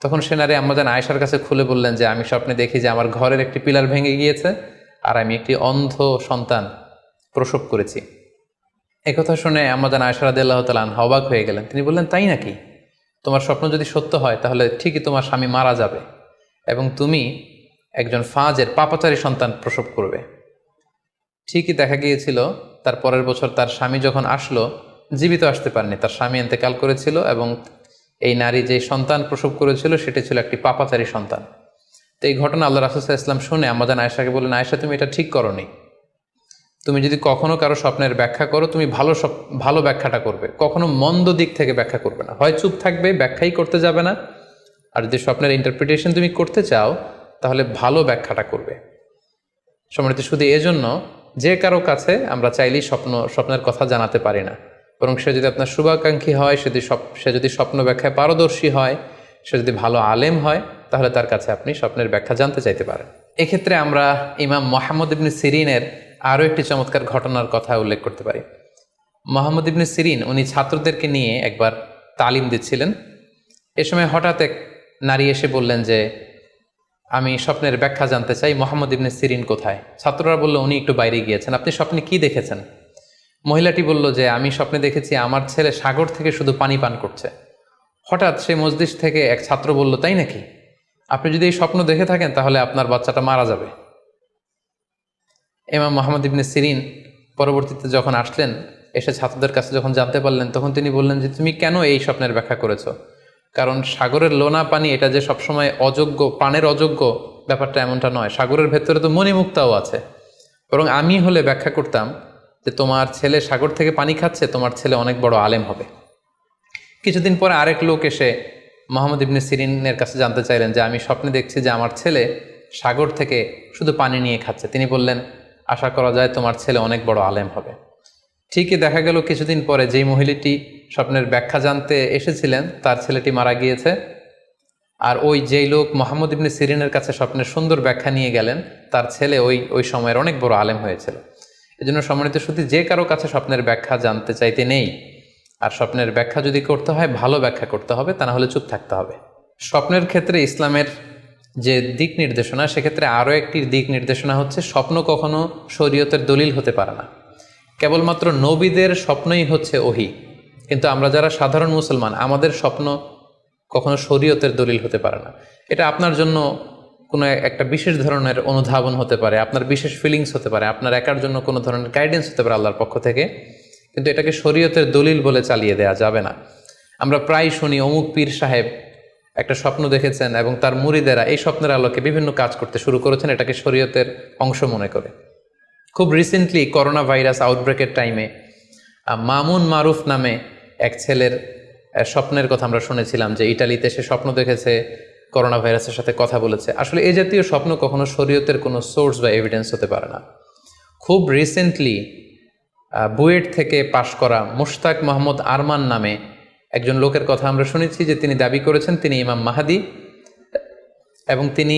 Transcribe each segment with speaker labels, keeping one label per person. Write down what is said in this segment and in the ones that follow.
Speaker 1: তখন সে নারী আম্মাজান আয়েশার কাছে খুলে বললেন যে, আমি স্বপ্নে দেখি যে আমার ঘরের একটি পিলার ভেঙে গিয়েছে আর আমি একটি অন্ধ সন্তান প্রসব করেছি। একথা শুনে আম্মাজান আয়েশা রাদিয়াল্লাহু তাআলা আনহা অবাক হয়ে গেলেন। তিনি বললেন, তাই নাকি? তোমার স্বপ্ন যদি সত্য হয়, তাহলে ঠিকই তোমার স্বামী মারা যাবে এবং তুমি একজন ফাজের পাপাচারী সন্তান প্রসব করবে। ঠিকই দেখা গিয়েছিল, তার পরের বছর তার স্বামী যখন আসলো, জীবিত আসতে পারেনি। তার স্বামী এতেকাল করেছিল এবং এই নারী যে সন্তান প্রসব করেছিল, সেটি ছিল একটি পাপাচারী সন্তান। তো এই ঘটনা আল্লাহ রাসুসাহ ইসলাম শুনে আমাদের আয়েশাকে বললেন, আয়েশা, তুমি এটা ঠিক করনি। তুমি যদি কখনো কারও স্বপ্নের ব্যাখ্যা করো, তুমি ভালো ভালো ব্যাখ্যাটা করবে। কখনো মন্দ দিক থেকে ব্যাখ্যা করবে না। হয় চুপ থাকবে, ব্যাখ্যাই করতে যাবে না। আর যদি স্বপ্নের ইন্টারপ্রিটেশন তুমি করতে চাও, তাহলে ভালো ব্যাখ্যাটা করবে। সম্মানিত শুধু এজন্য, যে কারও কাছে আমরা চাইলেই স্বপ্ন, স্বপ্নের কথা জানাতে পারি না। বরং সে যদি আপনার শুভাকাঙ্ক্ষী হয়, সে যদি সে যদি স্বপ্ন ব্যাখ্যায় পারদর্শী হয়, সে যদি ভালো আলেম হয়, তাহলে তার কাছে আপনি স্বপ্নের ব্যাখ্যা জানতে চাইতে পারেন। এক্ষেত্রে আমরা ইমাম মোহাম্মদ ইবনে সিরিনের আরও একটি চমৎকার ঘটনার কথা উল্লেখ করতে পারি। মোহাম্মদ ইবনে সিরিন, উনি ছাত্রদেরকে নিয়ে একবার তালিম দিচ্ছিলেন। এ সময় হঠাৎ এক নারী এসে বললেন যে, আমি স্বপ্নের ব্যাখ্যা জানতে চাই, মোহাম্মদ ইবনে সিরিন কোথায়? ছাত্ররা বলল, উনি একটু বাইরে গিয়েছেন। আপনি স্বপ্নে কি দেখেছেন? মহিলাটি বলল যে, আমি স্বপ্নে দেখেছি আমার ছেলে সাগর থেকে শুধু পানি পান করছে। হঠাৎ সেই মসজিদ থেকে এক ছাত্র বলল, তাই নাকি? আপনি যদি এই স্বপ্ন দেখে থাকেন, তাহলে আপনার বাচ্চাটা মারা যাবে। এমাম মোহাম্মদ ইবনে সিরিন পরবর্তীতে যখন আসলেন, এসে ছাত্রদের কাছে যখন জানতে পারলেন, তখন তিনি বললেন যে, তুমি কেন এই স্বপ্নের ব্যাখ্যা করেছ? কারণ সাগরের লোনা পানি, এটা যে সবসময় অযোগ্য, প্রাণের অযোগ্য ব্যাপারটা এমনটা নয়। সাগরের ভেতরে তো মণিমুক্তাও আছে। বরং আমি হলে ব্যাখ্যা করতাম যে তোমার ছেলে সাগর থেকে পানি খাচ্ছে, তোমার ছেলে অনেক বড় আলেম হবে। কিছুদিন পরে আরেক লোক এসে মোহাম্মদ ইবনে সিরিনের কাছে জানতে চাইলেন যে, আমি স্বপ্নে দেখছি যে আমার ছেলে সাগর থেকে শুধু পানি নিয়ে খাচ্ছে। তিনি বললেন, আশা করা যায় তোমার ছেলে অনেক বড় আলেম হবে। ঠিকই দেখা গেল কিছুদিন পরে যেই মহিলাটি স্বপ্নের ব্যাখ্যা জানতে এসেছিলেন, তার ছেলেটি মারা গিয়েছে। আর ওই যেই লোক মোহাম্মদ ইবনে সিরিনের কাছে স্বপ্নের সুন্দর ব্যাখ্যা নিয়ে গেলেন, তার ছেলে ওই ওই সময়ের অনেক বড় আলেম হয়েছিল। এই জন্য সম্মানিত শুধু যে কারও কাছে স্বপ্নের ব্যাখ্যা জানতে চাইতে নেই, আর স্বপ্নের ব্যাখ্যা যদি করতে হয়, ভালো ব্যাখ্যা করতে হবে, তা না হলে চুপ থাকতে হবে। স্বপ্নের ক্ষেত্রে ইসলামের যে দিক নির্দেশনা, সেক্ষেত্রে আরও একটি দিক নির্দেশনা হচ্ছে, স্বপ্ন কখনো শরীয়তের দলিল হতে পারে না। কেবলমাত্র নবীদের স্বপ্নই হচ্ছে ওহি। কিন্তু আমরা যারা সাধারণ মুসলমান, আমাদের স্বপ্ন কখনো শরীয়তের দলিল হতে পারে না। এটা আপনার জন্য কোনো একটা বিশেষ ধরনের অনুধাবন হতে পারে, আপনার বিশেষ ফিলিংস হতে পারে, আপনার একার জন্য কোনো ধরনের গাইডেন্স হতে পারে আল্লাহর পক্ষ থেকে, কিন্তু এটাকে শরীয়তের দলিল বলে চালিয়ে দেয়া যাবে না। আমরা প্রায় শুনি অমুক পীর সাহেব একটা স্বপ্ন দেখেছেন এবং তার মুরিদেরা এই স্বপ্নের আলোকে বিভিন্ন কাজ করতে শুরু করেছেন, এটাকে শরীয়তের অংশ মনে করে। খুব রিসেন্টলি করোনা ভাইরাস আউটব্রেকের টাইমে মামুন মারুফ নামে এক ছেলের স্বপ্নের কথা আমরা শুনেছিলাম যে ইটালিতে সে স্বপ্ন দেখেছে করোনা ভাইরাসের সাথে কথা বলেছে। আসলে এই জাতীয় স্বপ্ন কখনো শরীয়তের কোনো সোর্স বা এভিডেন্স হতে পারে না। খুব রিসেন্টলি বুয়েট থেকে পাশ করা মুশতাক মোহাম্মদ আরমান নামে একজন লোকের কথা আমরা শুনেছি যে তিনি দাবি করেছেন, তিনি ইমাম মাহাদি, এবং তিনি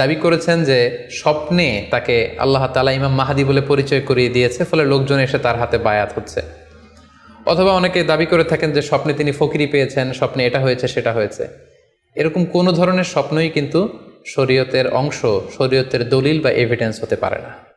Speaker 1: দাবি করেছেন যে স্বপ্নে তাকে আল্লাহ তালা ইমাম মাহাদি বলে পরিচয় করিয়ে দিয়েছে, ফলে লোকজন এসে তার হাতে বায়াত হচ্ছে। অথবা অনেকে দাবি করে থাকেন যে স্বপ্নে তিনি ফকিরি পেয়েছেন, স্বপ্নে এটা হয়েছে, সেটা হয়েছে। এরকম কোনো ধরনের স্বপ্নই কিন্তু শরীয়তের অংশ শরীয়তের দলিল বা এভিডেন্স হতে পারে না।